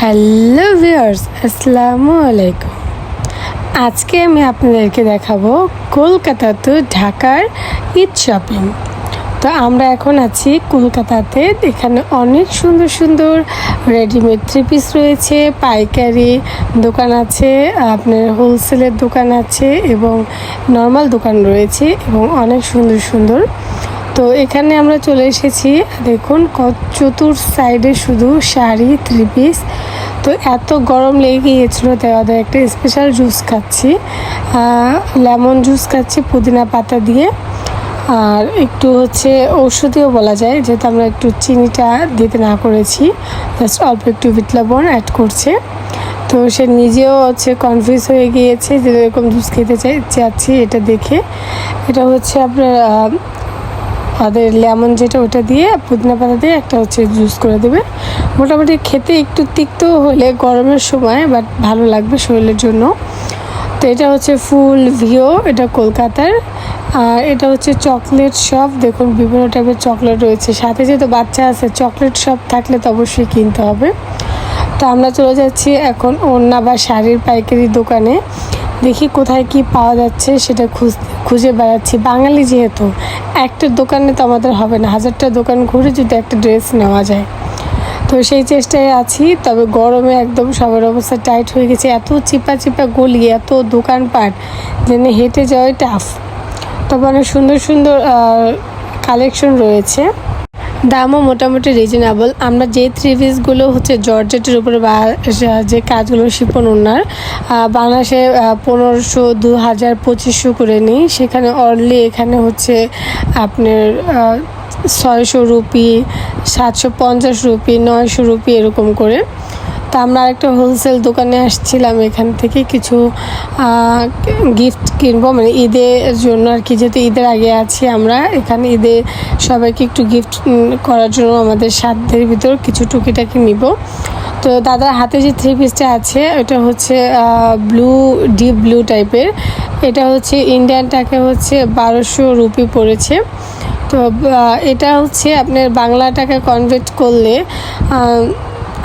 Hello viewers, আসসালামু আলাইকুম। আজকে আমি আপনাদেরকে দেখাবো কলকাতা টু ঢাকার ঈদ শপিং। তো আমরা এখন আছি কলকাতাতে, এখানে অনেক সুন্দর সুন্দর রেডিমেড থ্রি পিস রয়েছে, পাইকারি দোকান আছে, আপনার হোলসেলের দোকান আছে এবং নর্মাল দোকান রয়েছে এবং অনেক সুন্দর সুন্দর তো এখানে আমরা চলে এসেছি। দেখুন চতুর সাইডে শুধু শাড়ি থ্রি পিস তো এত গরম লেগে গিয়েছিল তাই ওদের একটা স্পেশাল জুস খাচ্ছি। লেমন জুস খাচ্ছি পুদিনা পাতা দিয়ে। আর একটু হচ্ছে ঔষধিও বলা যায়, যেহেতু আমরা একটু চিনিটা দিতে না করেছি জাস্ট অল্প একটু বিট অ্যাড করছে। তো সে নিজেও হচ্ছে কনফিউজ হয়ে গিয়েছে যে এরকম জুস খেতে চাই, চাচ্ছি এটা দেখে। এটা হচ্ছে আপনার তাদের লেমন যেটা ওটা দিয়ে পুদিনা পাতা দিয়ে একটা হচ্ছে জুস করে দেবে। মোটামুটি খেতে একটু তিক্ত হলে গরমের সময় বাট ভালো লাগবে শরীরের জন্য। তো এটা হচ্ছে ফুল ভিও, এটা কলকাতার। আর এটা হচ্ছে চকলেট শপ দেখুন, বিভিন্ন টাইপের চকলেট রয়েছে। সাথে যেহেতু বাচ্চা আছে, চকলেট শপ থাকলে তো অবশ্যই কিনতে হবে। তো আমরা চলে যাচ্ছি এখন ওড়না বা শাড়ির পাইকারি দোকানে। দেখি কোথায় কি পাওয়া যাচ্ছে, সেটা খুঁজ, খুঁজে বেড়াচ্ছি। বাঙালি যেহেতু, একটা দোকানে তো আমাদের হবে না। হাজারটা দোকান ঘুরে যদি একটা ড্রেস নেওয়া যায়। তো সেই চেষ্টায় আছি, তবে গরমে একদম সবার অবস্থা টাইট হয়ে গেছে। এত চিপা চিপা গলি, এত দোকানপাট, যেন হেঁটে যাওয়াই টাফ তবে অনেক সুন্দর সুন্দর কালেকশন রয়েছে। দামও মোটামুটি রিজনেবল আমরা যে থ্রি পিসগুলো হচ্ছে জর্জেটের উপরে বা যে কাজগুলো শিপন ওনার বাংলাদেশে পনেরোশো দু হাজার পঁচিশশো করে নিই। সেখানে অনলি এখানে হচ্ছে আপনার ছয়শো রুপি, সাতশো পঞ্চাশ রুপি, নয়শো রুপি এরকম করে। তা আমরা একটা হোলসেল দোকানে আসছিলাম এখান থেকে কিছু গিফট কিনবো মানে ঈদের জন্য আর কি, যেহেতু ঈদের আগে আছি আমরা, এখানে ঈদে সবাইকে একটু গিফট করার জন্য আমাদের সাধ্যের ভিতর কিছু টুকিটাকি নিব। তো দাদার হাতে যে থ্রি পিসটা আছে এটা হচ্ছে ব্লু ডিপ ব্লু টাইপের এটা হচ্ছে ইন্ডিয়ান টাকা হচ্ছে বারোশো রুপি পড়েছে। তো এটা হচ্ছে আপনার বাংলা টাকা কনভার্ট করলে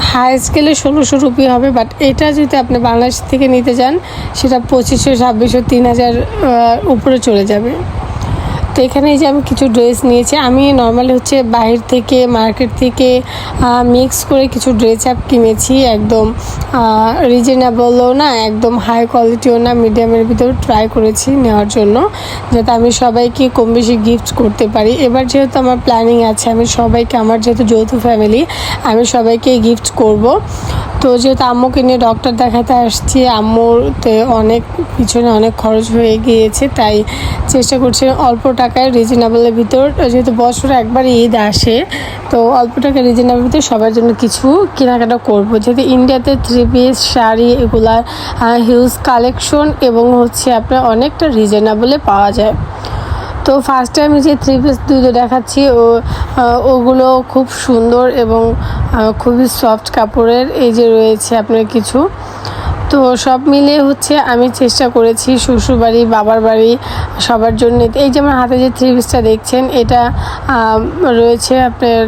হাই স্কেলে ষোলোশো রুপি হবে বাট এটা যদি আপনি বাংলাদেশ থেকে নিতে যান সেটা পঁচিশশো, ছাব্বিশশো, তিন হাজার উপরে চলে যাবে। তো এখানে যে আমি কিছু ড্রেস নিয়েছি। আমি নর্মালি হচ্ছে বাইরে থেকে মার্কেট থেকে মিক্স করে কিছু ড্রেস আপ কিনেছি। একদম রিজনেবলও না, একদম হাই কোয়ালিটিও না মিডিয়ামের ভিতর ট্রাই করেছি নেওয়ার জন্য, যাতে আমি সবাইকে কম বেশি গিফট করতে পারি। এবার যেহেতু আমার প্ল্যানিং আছে, আমি সবাইকে, আমার যেহেতু যৌথ ফ্যামিলি আমি সবাইকে গিফট করব। তো যেহেতু আম্মুকে নিয়ে ডক্টর দেখাতে আসছি আম্মুরতে অনেক পিছনে অনেক খরচ হয়ে গিয়েছে, তাই চেষ্টা করছি অল্প টাকায় রিজনেবলের ভিতর, যেহেতু বছরে একবার ঈদ আসে, তো অল্প টাকায় রিজনেবল ভিতর সবার জন্য কিছু কেনাকাটা করব। যেহেতু ইন্ডিয়াতে থ্রি পিস শাড়ি, এগুলার হিউজ কালেকশন এবং হচ্ছে আপনার অনেকটা রিজনেবলে পাওয়া যায়। তো ফার্স্ট টাইম যে থ্রি পিস দুটো দেখাচ্ছি, ও ওগুলো খুব সুন্দর এবং খুবই সফট কাপড়ের এই যে রয়েছে আপনার কিছু। তো সব মিলিয়ে হচ্ছে আমি চেষ্টা করেছি শ্বশুরবাড়ি বাবার বাড়ি সবার জন্য। এই যে আমার হাতে যে থ্রি পিসটা দেখছেন, এটা রয়েছে আপনার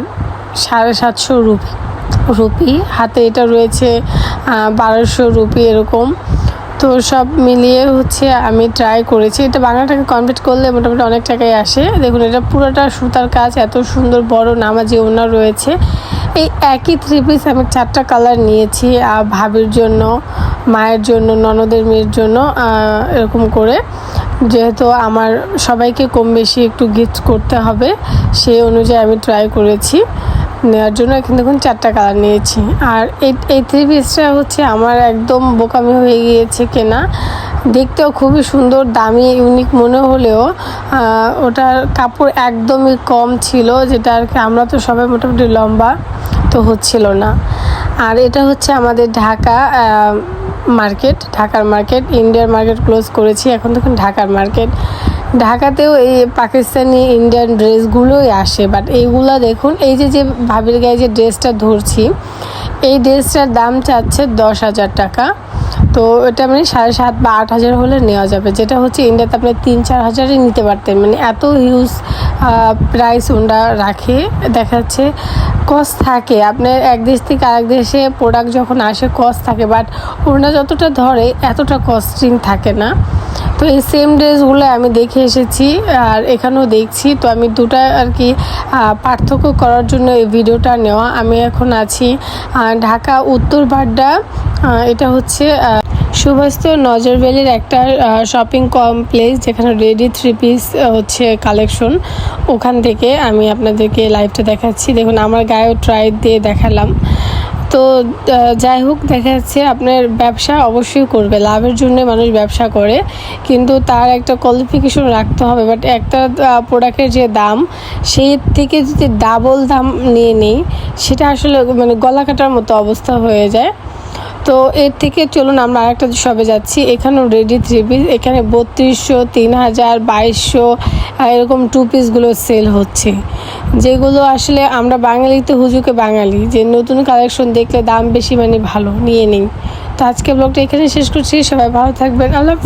সাড়ে সাতশো রুপি রুপি। হাতে এটা রয়েছে বারোশো রুপি এরকম। তো সব মিলিয়ে হচ্ছে আমি ট্রাই করেছি। এটা বাংলা টাকা কমপ্লিট করলে মোটামুটি অনেক টাকাই আসে। দেখুন, এটা পুরোটা সুতার কাজ, এত সুন্দর, বড় নামাজি ওনার রয়েছে। এই একই থ্রি পিস আমি চারটা কালার নিয়েছি ভাবির জন্য, মায়ের জন্য, ননদের মেয়ের জন্য এরকম করে। যেহেতু আমার সবাইকে কম বেশি একটু গিফট করতে হবে, সেই অনুযায়ী আমি ট্রাই করেছি। নেওয়ার জন্য এখানে দেখুন চারটা কালার নিয়েছি। আর এই এই থ্রি পিসটা হচ্ছে আমার একদম বোকামি হয়ে গিয়েছে কেনা। দেখতেও খুবই সুন্দর, দামি ইউনিক মনে হলেও ওটার কাপড় একদমই কম ছিল, যেটা আর কি আমরা তো সবাই মোটামুটি লম্বা, তো হচ্ছিল না। আর এটা হচ্ছে আমাদের ঢাকা মার্কেট ঢাকার মার্কেট ইন্ডিয়ার মার্কেট ক্লোজ করেছি। এখন দেখুন ঢাকার মার্কেট ঢাকাতেও এই পাকিস্তানি ইন্ডিয়ান ড্রেসগুলোই আসে বাট এইগুলা দেখুন, এই যে যে ভাবির গায়ে যে ড্রেসটা ধরছি, এই ড্রেসটার দাম চাচ্ছে দশ হাজার টাকা। তো এটা মানে সাড়ে সাত বা আট হাজার হলে নেওয়া যাবে, যেটা হচ্ছে ইন্ডিয়াতে আপনি তিন, চার হাজারই নিতে পারতেন। মানে এত হিউজ প্রাইস ওরা রাখে, দেখা যাচ্ছে কস্ট থাকে। আপনার এক দেশ থেকে আরেক দেশে প্রোডাক্ট যখন আসে কস্ট থাকে বাট ওনারা যতটা ধরে, এতটা কস্টিং থাকে না। তো এই সেম ড্রেসগুলো আমি দেখে এসেছি আর এখানেও দেখছি। তো আমি দুটা আর কি পার্থক্য করার জন্য এই ভিডিওটা নেওয়া। আমি এখন আছি ঢাকা উত্তর বাড্ডা এটা হচ্ছে সুভাস্ত নজর ভ্যালির একটা শপিং কমপ্লেক্স যেখানে রেডি থ্রি পিস হচ্ছে কালেকশন ওখান থেকে আমি আপনাদেরকে লাইভটা দেখাচ্ছি। দেখুন, আমার গায়েও ট্রাই দিয়ে দেখালাম। তো যাই হোক, দেখা যাচ্ছে আপনার ব্যবসা অবশ্যই করবে। লাভের জন্য মানুষ ব্যবসা করে, কিন্তু তার একটা কোয়ালিফিকেশন রাখতে হবে। বাট একটা প্রোডাক্টের যে দাম, সেই থেকে যদি ডাবল দাম নিয়ে নিই, সেটা আসলে মানে গলা কাটার মতো অবস্থা হয়ে যায়। তো এর থেকে চলুন আমরা আরেকটা শপে যাচ্ছি। এখানেও রেডি থ্রি পিস এখানে বত্রিশশো, তিন হাজার, বাইশশো এরকম টু পিসগুলো সেল হচ্ছে। যেগুলো আসলে আমরা বাঙালিতে হুজুকে বাঙালি, যে নতুন কালেকশন দেখলে দাম বেশি মানে ভালো, নিয়ে নিই। তো আজকে ব্লগটা এখানে শেষ করছি, সবাই ভালো থাকবেন, আল্লাহ